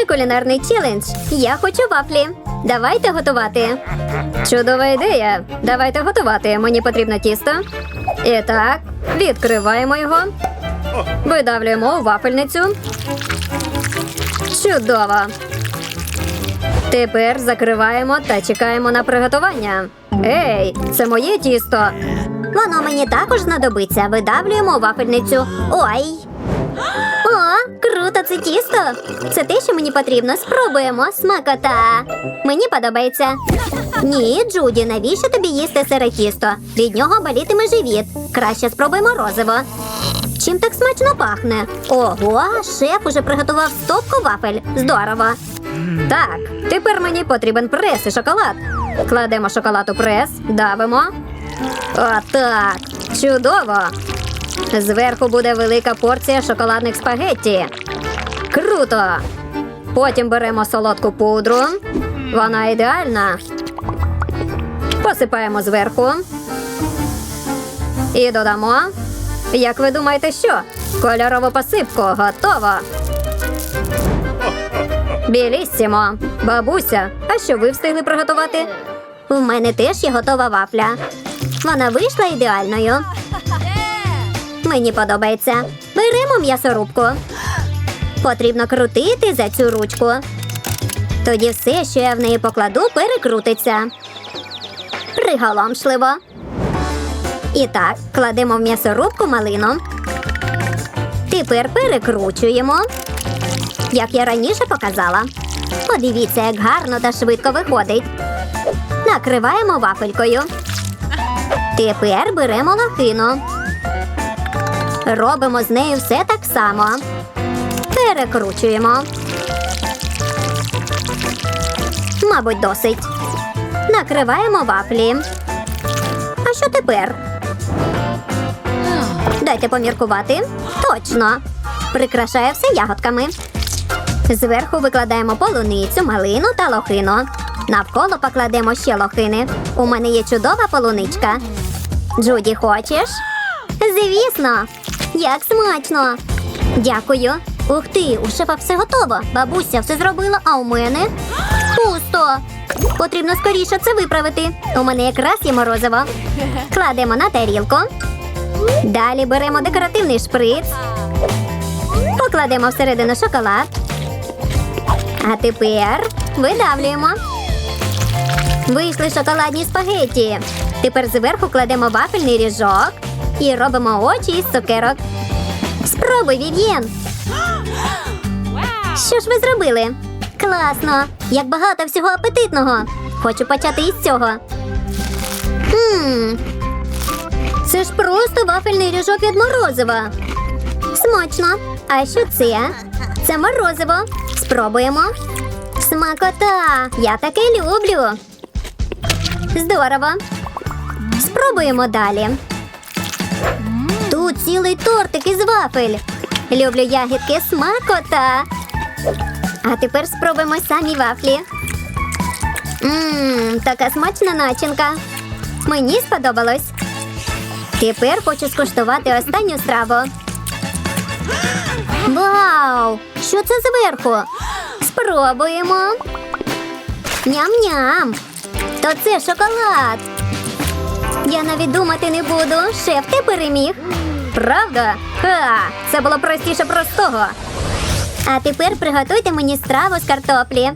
Це кулінарний челендж. Я хочу вафлі. Давайте готувати. Чудова ідея. Давайте готувати. Мені потрібно тісто. І так, відкриваємо його. Видавлюємо у вафельницю. Чудово. Тепер закриваємо та чекаємо на приготування. Ей, це моє тісто. Воно мені також знадобиться. Видавлюємо вафельницю. Ой. Круто, це тісто. Це те, що мені потрібно. Спробуємо. Смакота. Мені подобається. Ні, Джуді, навіщо тобі їсти сире тісто? Від нього болітиме живіт. Краще спробуй морозиво. Чим так смачно пахне? Ого, шеф уже приготував стопку вафель. Здорово. Так, тепер мені потрібен прес і шоколад. Кладемо шоколад у прес, давимо. Отак. Чудово. Зверху буде велика порція шоколадних спагетті. Круто! Потім беремо солодку пудру. Вона ідеальна. Посипаємо зверху. І додамо. Як ви думаєте, що? Кольорову посипку готово. Біліссімо. Бабуся, а що ви встигли приготувати? У мене теж є готова вафля. Вона вийшла ідеальною. Мені подобається. Беремо м'ясорубку. Потрібно крутити за цю ручку. Тоді все, що я в неї покладу, перекрутиться. Приголомшливо. І так, кладемо в м'ясорубку малину. Тепер перекручуємо. Як я раніше показала. Подивіться, як гарно та швидко виходить. Накриваємо вафелькою. Тепер беремо лохину. Робимо з нею все так само. Перекручуємо. Мабуть, досить. Накриваємо вафлі. А що тепер? Дайте поміркувати. Точно. Прикрашає все ягодками. Зверху викладаємо полуницю, малину та лохину. Навколо покладемо ще лохини. У мене є чудова полуничка. Джуді, хочеш? Звісно. Як смачно. Дякую. Ух ти, у шефа все готово. Бабуся все зробила, а у мене пусто. Потрібно скоріше це виправити. У мене якраз є морозиво. Кладемо на тарілку. Далі беремо декоративний шприц. Покладемо всередину шоколад. А тепер видавлюємо. Вийшли шоколадні спагетті. Тепер зверху кладемо вафельний ріжок і робимо очі із цукерок. Спробуй, Вів'єн. Що ж ви зробили? Класно! Як багато всього апетитного. Хочу почати із цього. Ммм. Це ж просто вафельний ріжок від морозива. Смачно. А що це? Це морозиво. Спробуємо. Смакота! Я таке люблю. Здорово. Спробуємо далі. Цілий тортик із вафель. Люблю ягідки смакота. А тепер спробуємо самі вафлі. Ммм, така смачна начинка. Мені сподобалось. Тепер хочу скуштувати останню страву. Вау! Що це зверху? Спробуємо. Ням-ням. То це шоколад. Я навіть думати не буду. Шеф, ти переміг. Правда? Ха! Це було простіше простого. А тепер приготуйте мені страву з картоплі.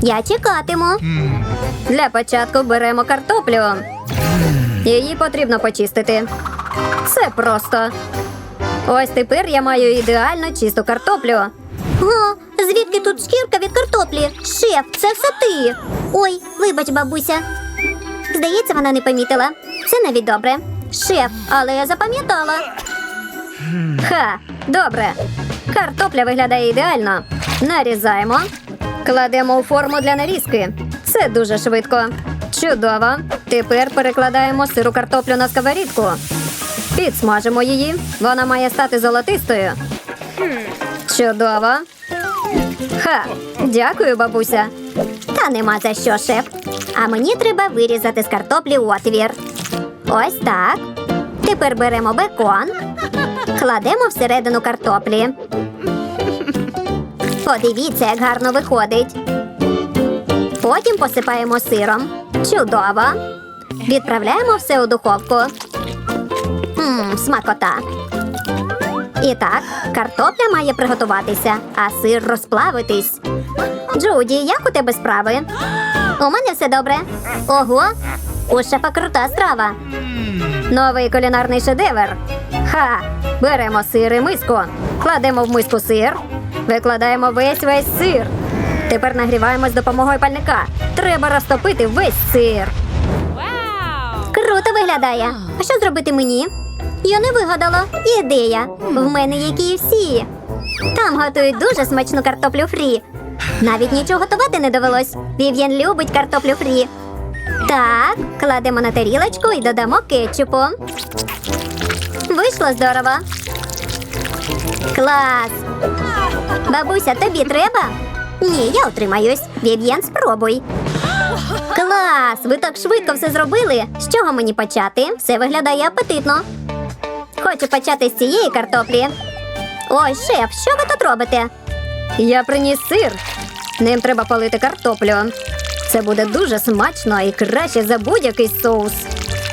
Я чекатиму. Для початку беремо картоплю. Її потрібно почистити. Це просто. Ось тепер я маю ідеально чисту картоплю. О, звідки тут шкірка від картоплі? Шеф, це все ти. Ой, вибач, бабуся. Здається, вона не помітила. Це навіть добре. Шеф, але я запам'ятала. Ха, добре. Картопля виглядає ідеально. Нарізаємо. Кладемо у форму для нарізки. Це дуже швидко. Чудово. Тепер перекладаємо сиру картоплю на сковорідку. Підсмажимо її. Вона має стати золотистою. Чудово. Ха, дякую, бабуся. Та нема за що, шеф. А мені треба вирізати з картоплі отвір. Ось так. Тепер беремо бекон, кладемо всередину картоплі. Подивіться, як гарно виходить. Потім посипаємо сиром. Чудово. Відправляємо все у духовку. Мм, смакота. І так, картопля має приготуватися, а сир розплавитись. Джуді, як у тебе справи? У мене все добре. Ого, у шефа крута страва. Новий кулінарний шедевр. Ха! Беремо сир і миску, кладемо в миску сир, викладаємо весь весь сир. Тепер нагріваємо з допомогою пальника. Треба розтопити весь сир. Круто виглядає. А що зробити мені? Я не вигадала. Ідея. В мене є KFC. Там готують дуже смачну картоплю фрі. Навіть нічого готувати не довелось. Вів'єн любить картоплю фрі. Так, кладемо на тарілочку і додамо кетчупу. Вийшло здорово. Клас. Бабуся, тобі треба? Ні, я утримаюсь. Вів'єн, спробуй. Клас! Ви так швидко все зробили. З чого мені почати? Все виглядає апетитно. Хочу почати з цієї картоплі. Ой, шеф, що ви тут робите? Я приніс сир. Ним треба полити картоплю. Це буде дуже смачно і краще за будь-який соус.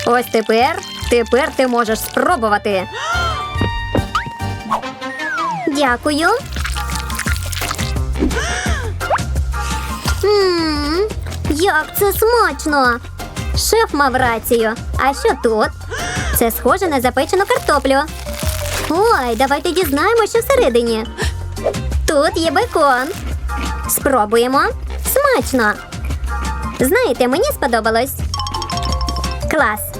Ось тепер, тепер ти можеш спробувати. Дякую. Ммм, як це смачно! Шеф мав рацію. А що тут? Це схоже на запечену картоплю. Ой, давайте дізнаємося, що всередині. Тут є бекон. Спробуємо. Смачно. Знаєте, мені сподобалось. Клас.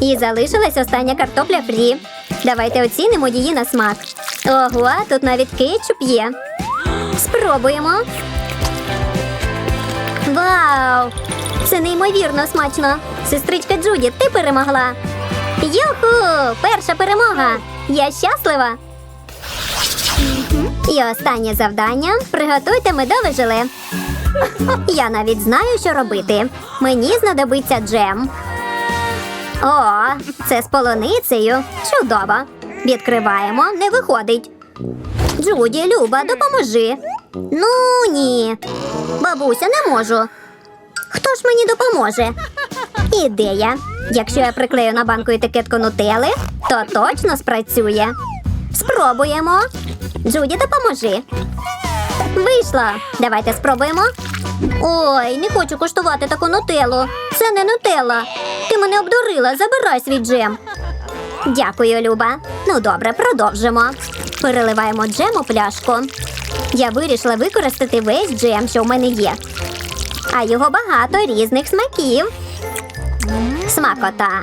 І залишилась остання картопля фрі. Давайте оцінимо її на смак. Ого, тут навіть кетчуп є. Спробуємо. Вау! Це неймовірно смачно. Сестричка Джуді, ти перемогла. Юху! Перша перемога! Я щаслива. І останнє завдання приготуйте медове желе. Я навіть знаю, що робити. Мені знадобиться джем. О, це з полуницею. Чудово. Відкриваємо, не виходить. Джуді, Люба, допоможи. Ну ні. Бабуся, не можу. Хто ж мені допоможе? Ідея. Якщо я приклею на банку етикетку нутели, то точно спрацює. Спробуємо. Джуді, допоможи. Вийшло. Давайте спробуємо. Ой, не хочу куштувати таку нутелу. Це не нутелла. Ти мене обдурила, забирай свій джем. Дякую, Люба. Ну добре, продовжимо. Переливаємо джем у пляшку. Я вирішила використати весь джем, що в мене є. А його багато різних смаків. Смакота.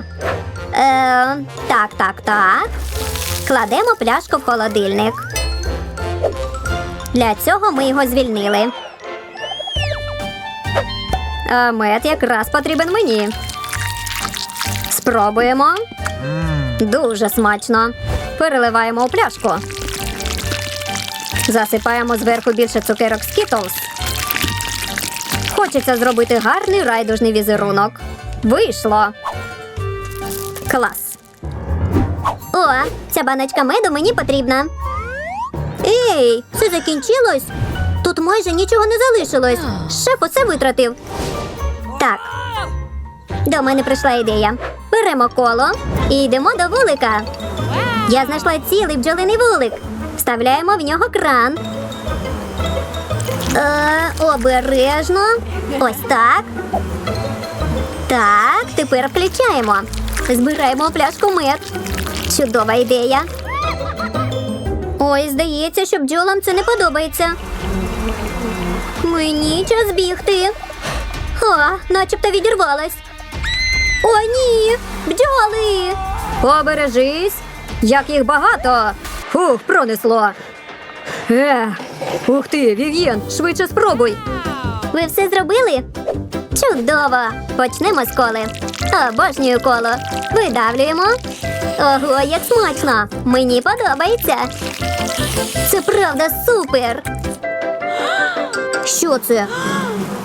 Е, так, так, так. Кладемо пляшку в холодильник. Для цього ми його звільнили. А мед якраз потрібен мені. Спробуємо. Дуже смачно. Переливаємо у пляшку. Засипаємо зверху більше цукерок Skittles. Хочеться зробити гарний райдужний візерунок. Вийшло. Клас. О, ця баночка меду мені потрібна. Ей, все закінчилось? Тут майже нічого не залишилось. Шеф усе витратив. Так. До мене прийшла ідея. Беремо коло і йдемо до вулика. Я знайшла цілий бджолиний вулик. Вставляємо в нього кран. Е, обережно. Ось так. Так, тепер включаємо. Збираємо пляшку мед. Чудова ідея. Ой, здається, що бджолам це не подобається. Мені час бігти. О, начебто відірвалась. О, ні! Бджоли! Побережись! Як їх багато! Фух, пронесло. Е, ух ти, Вів'єн, швидше спробуй. Ви все зробили? Чудово! Почнемо з коли. Обожнюю коло. Видавлюємо. Ого, як смачно! Мені подобається. Це правда супер. Що це?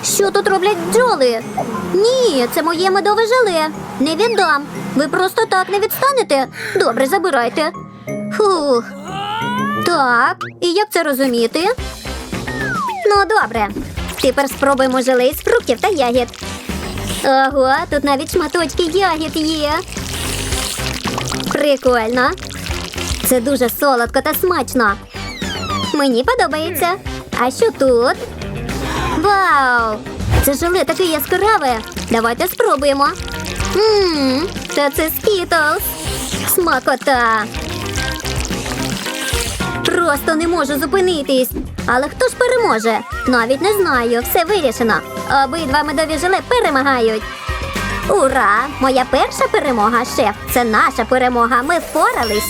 Що тут роблять бджоли? Ні, це моє медове желе. Не віддам. Ви просто так не відстанете. Добре, забирайте. Фух. Так, і як це розуміти? Ну, добре. Тепер спробуємо желе з фруктів та ягід. Ого, тут навіть шматочки ягід є. Прикольно. Це дуже солодко та смачно. Мені подобається. А що тут? Вау! Це желе таке яскраве. Давайте спробуємо. Ммм, та це скітлс. Смакота. Просто не можу зупинитись. Але хто ж переможе? Навіть не знаю, все вирішено. Обидва медові желе перемагають. Ура! Моя перша перемога, шеф. Це наша перемога. Ми впорались.